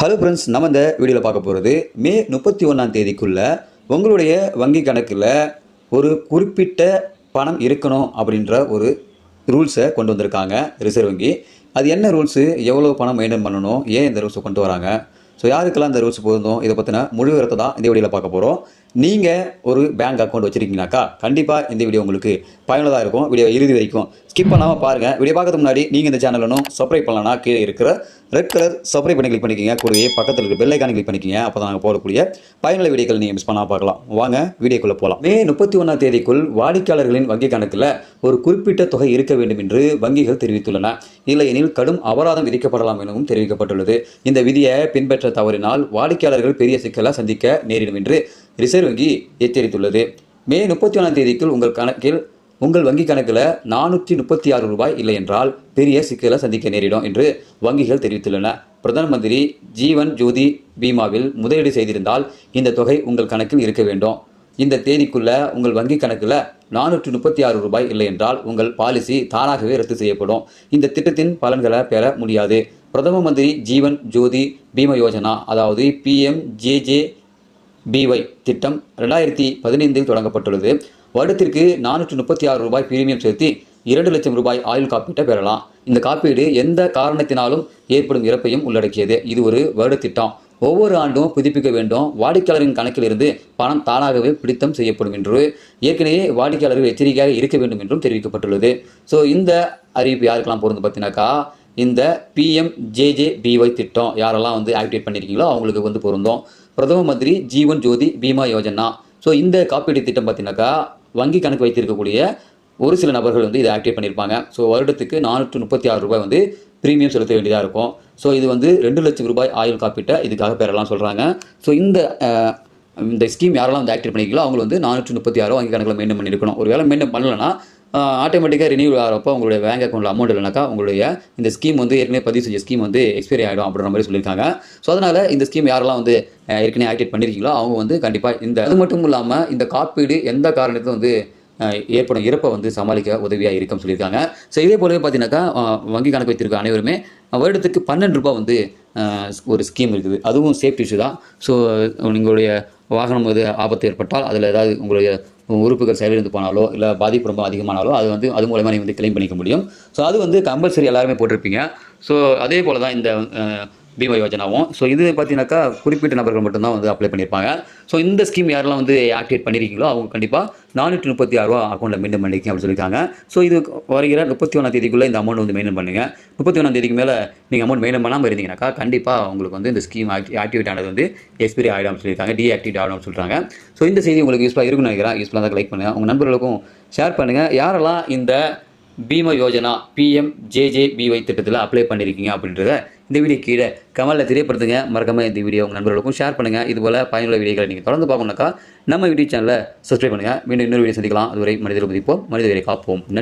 Hello friends நம்ம இந்த வீடியோவில் பார்க்க போகிறது மே முப்பத்தி ஒன்றாம் தேதிக்குள்ளே உங்களுடைய வங்கி கணக்கில் ஒரு குறிப்பிட்ட பணம் இருக்கணும் அப்படின்ற ஒரு ரூல்ஸை கொண்டு வந்திருக்காங்க ரிசர்வ் வங்கி. அது என்ன ரூல்ஸு எவ்வளோ பணம் மெயின்டைன் பண்ணணும்? ஏன் இந்த ரூல்ஸை கொண்டு வராங்க? ஸோ யாருக்கெல்லாம் இந்த ரூல்ஸ் பொருந்தும்? இதை பற்றின முழு விவரத்தை தான் இந்த வீடியோவில் பார்க்க போகிறோம் நீங்கள் ஒரு பேங்க் அக்கௌண்ட் வச்சுருக்கீங்கனாக்கா கண்டிப்பாக இந்த வீடியோ உங்களுக்கு பயனுள்ளதாக இருக்கும். வீடியோ இறுதி வரைக்கும் ஸ்கிப் பண்ணாமல் பாருங்கள் வீடியோ பார்க்கறதுக்கு முன்னாடி நீங்கள் இந்த சேனலும் சப்ஸ்கிரைப் பண்ணலன்னா கீழே இருக்கிற ரெட் கலர் சப்ஸ்கிரைப் பண்ணி கிளிக் பண்ணிக்கிங்க. கூடவே பக்கத்தில் இருக்க பெல் ஐக்கானை கிளிக் பண்ணிக்கிங்க. அப்போ தான் நாங்கள் போடக்கூடிய பயனுள்ள வீடியோக்கள் நீங்கள் மிஸ் பண்ணால் பார்க்கலாம். வாங்க வீடியோக்குள்ளே போகலாம் மே முப்பத்தி ஒன்றாம் தேதிக்குள் வாடிக்கையாளர்களின் வங்கி கணக்கில் ஒரு குறிப்பிட்ட தொகை இருக்க வேண்டும் என்று வங்கிகள் தெரிவித்துள்ளன. இல்லையெனில் கடும் அபராதம் விதிக்கப்படலாம் எனவும் தெரிவிக்கப்பட்டுள்ளது. இந்த விதியை பின்பற்ற தவறினால் வாடிக்கையாளர்கள் பெரிய சிக்கலை சந்திக்க நேரிடும் என்று ரிசர்வ் வங்கி எச்சரித்துள்ளது. மே முப்பத்தி ஒன்றாம் தேதிக்குள் உங்கள் கணக்கில் உங்கள் வங்கி கணக்கில் நானூற்றி முப்பத்தி ஆறு ரூபாய் இல்லை என்றால் பெரிய சிக்கலை சந்திக்க நேரிடும் என்று வங்கிகள் தெரிவித்துள்ளன. பிரதம மந்திரி ஜீவன் ஜோதி பீமாவில் முதலீடு செய்திருந்தால் இந்த தொகை உங்கள் கணக்கில் இருக்க வேண்டும். இந்த தேதிக்குள்ள உங்கள் வங்கி கணக்கில் நானூற்றி முப்பத்தி ஆறு ரூபாய் இல்லை என்றால் உங்கள் பாலிசி தானாகவே ரத்து செய்யப்படும். இந்த திட்டத்தின் பலன்களை பெற முடியாது. பிரதம மந்திரி ஜீவன் ஜோதி பீம யோஜனா அதாவது பிஎம்ஜேஜே பிஒய் திட்டம் ரெண்டாயிரத்தி பதினைந்தில் தொடங்கப்பட்டுள்ளது. வருடத்திற்கு நானூற்று முப்பத்தி ஆறு ரூபாய் பிரீமியம் செலுத்தி இரண்டு லட்சம் ரூபாய் ஆயுள் காப்பீட்டை பெறலாம். இந்த காப்பீடு எந்த காரணத்தினாலும் ஏற்படும் இறப்பையும் உள்ளடக்கியது. இது ஒரு வருட திட்டம். ஒவ்வொரு ஆண்டும் புதுப்பிக்க வேண்டும். வாடிக்கையாளரின் கணக்கிலிருந்து பணம் தானாகவே பிடித்தம் செய்யப்படும் என்று ஏற்கனவே வாடிக்கையாளர்கள் எச்சரிக்கையாக இருக்க வேண்டும் என்றும் தெரிவிக்கப்பட்டுள்ளது. ஸோ இந்த அறிவிப்பு யாருக்கெல்லாம் பொருந்து பார்த்தீங்கன்னாக்கா இந்த பிஎம் ஜேஜேபிஒய் திட்டம் யாரெல்லாம் வந்து ஆக்டிவேட் பண்ணியிருக்கீங்களோ அவங்களுக்கு வந்து பொருந்தும். பிரதம மந்திரி ஜீவன் ஜோதி பீமா யோஜனா. ஸோ இந்த காப்பீடு திட்டம் பார்த்தீங்கன்னாக்கா வங்கி கணக்கு வைத்திருக்கக்கூடிய ஒரு சில நபர்கள் வந்து இதை ஆக்டிவேட் பண்ணியிருப்பாங்க ஸோ வருடத்துக்கு நானூற்று முப்பத்தி ஆறு ரூபாய் வந்து ப்ரீமியம் செலுத்த வேண்டியதாக இருக்கும். ஸோ இது வந்து ரெண்டு லட்சம் ரூபாய் ஆயுள் காப்பீட்டை இதுக்காக பெறலாம் சொல்கிறாங்க ஸோ இந்த இந்த ஸ்கீம் யாரெல்லாம் வந்து ஆக்டிவேட் பண்ணிக்கலாம் அவங்க வந்து நானூற்று முப்பத்தி ஆறு வங்கி கணக்கில் மெயின்டைன் பண்ணியிருக்கணும் ஒரு வேளை மெயின்டைன் பண்ணலன்னா ஆட்டோமேட்டிக்காக ரினியூவல் ஆகிறப்போ உங்களுடைய பேங்க் அக்கௌண்ட்டில் அமௌண்ட் இல்லைனாக்கா உங்களுடைய இந்த ஸ்கீம் வந்து ஏற்கனவே பதிவு செஞ்ச ஸ்கீம் வந்து எக்ஸ்பைரி ஆகிடும் அப்படின்ற மாதிரி சொல்லியிருக்காங்க. ஸோ அதனால் இந்த ஸ்கீம் யாரெல்லாம் வந்து ஏற்கனவே ஆக்டிவேட் பண்ணியிருக்கீங்களோ அவங்க வந்து கண்டிப்பாக இந்த அது மட்டும் இல்லாமல் இந்த காப்பீடு எந்த காரணத்தையும் வந்து ஏற்படும் இறப்பை வந்து சமாளிக்க உதவியாக இருக்கும்னு சொல்லியிருக்காங்க. ஸோ இதே போலவே பார்த்தீங்கன்னாக்கா வங்கி கணக்கு வைத்திருக்க அனைவருமே வருடத்துக்கு பன்னெண்டு ரூபாய் வந்து ஒரு ஸ்கீம் இருக்குது. அதுவும் சேஃப்டி இஷ்யூ தான். ஸோ உங்களுடைய வாகனம் வந்து ஆபத்து ஏற்பட்டால் அதில் ஏதாவது உங்களுடைய உறுப்புகள் செயலிழந்து போனாலோ இல்லை பாதிப்பு ரொம்ப அதிகமானாலோ அது வந்து அது மூலமாக நீங்கள் வந்து கிளைம் பண்ணிக்க முடியும். ஸோ அது வந்து கம்பல்சரி எல்லாருமே போட்டிருப்பீங்க. ஸோ அதே போல் தான் இந்த பீமா யோஜனாவும். ஸோ இது பார்த்தீங்கன்னாக்கா குறிப்பிட்ட நபர்கள் மட்டும்தான் வந்து அப்ளை பண்ணியிருப்பாங்க ஸோ இந்த ஸ்கீம் யாரெல்லாம் வந்து ஆக்டிவேட் பண்ணியிருக்கீங்களோ அவங்க கண்டிப்பாக நானூற்றி முப்பத்தி ஆறு ரூபா அக்கௌண்ட்டில் மெயின்டைன் பண்ணிருக்கீங்க அப்படின்னு சொல்லியிருக்காங்க ஸோ இது வருகிற முப்பத்தி ஒன்றாம் தேதிக்குள்ளே இந்த அமௌண்ட் வந்து மெயின்டைன் பண்ணுங்கள் முப்பத்தி ஒன்றாம் தேதிக்கு மேலே நீங்கள் அமௌண்ட் மெயின்டைன் பண்ணாமல் இருந்தீங்கன்னாக்கா கண்டிப்பாக உங்களுக்கு வந்து இந்த ஸ்கீம் ஆக்டி ஆக்டிவேட் ஆனது வந்து எக்ஸ்பைரி ஆகிடும் சொல்லியிருக்காங்க டீஆக்டிவேட் ஆகிடும் சொல்கிறாங்க ஸோ இந்த செய்தி உங்களுக்கு யூஸ்ஃபுல்லாக இருக்குன்னு நினைக்கிறேன். யூஸ்ஃபுல்லாக தான் லைக் பண்ணுங்கள் உங்கள் நண்பர்களுக்கும் ஷேர் பண்ணுங்கள் யாரெல்லாம் இந்த பீம யோஜனா பிஎம் ஜேஜேபிஒய் திட்டத்தில் அப்ளை பண்ணியிருக்கீங்க அப்படின்றத இந்த வீடியோ கீழே கமலில் தெரியப்படுத்துங்க. மறக்காமல் இந்த வீடியோ உங்கள் நண்பர்களுக்கும் ஷேர் பண்ணுங்கள் இதுபோல் பயனுள்ள வீடியோகளை நீங்கள் தொடர்ந்து பார்க்கணுக்கா நம்ம யூடியூப் சேனலை சப்ஸ்கிரைப் பண்ணுங்கள் மீண்டும் இன்னொரு வீடியோ சந்திக்கலாம். அதுவரை மனிதர்கள் மதிப்போம் மனித வீரை காப்போம். நன்றி.